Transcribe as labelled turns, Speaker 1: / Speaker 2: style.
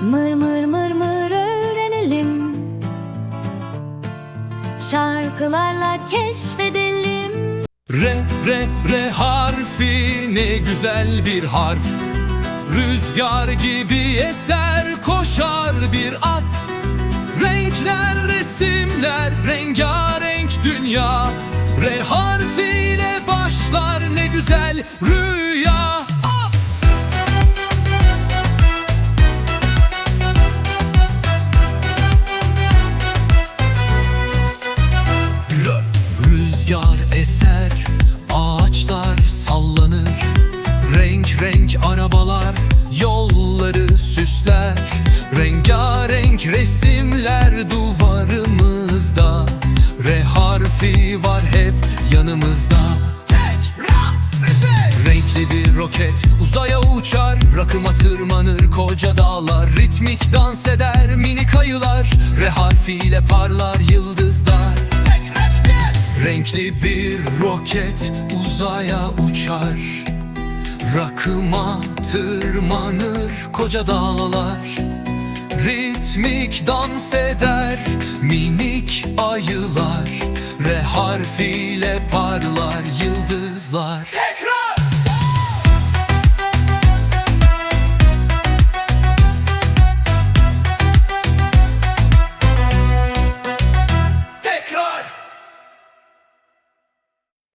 Speaker 1: Mır mır mır mır öğrenelim. Şarkılarla keşfedelim.
Speaker 2: Re re re harfi ne güzel bir harf. Rüzgar gibi eser koşar bir at. Renkler resimler rengarenk dünya. Re harfiyle başlar ne güzel rüya Rüzgar eser, ağaçlar sallanır. Renk renk arabalar yolları süsler. Rengarenk resimler duvarımızda. R harfi var hep yanımızda. Renkli bir roket uzaya uçar. Rakıma tırmanır koca dağlar. Ritmik dans eder minik ayılar. R harfiyle parlar yıldızlar Renkli bir roket uzaya uçar. Rakıma tırmanır koca dağlar. Ritmik dans eder minik ayılar. R harfiyle parlar yıldızlar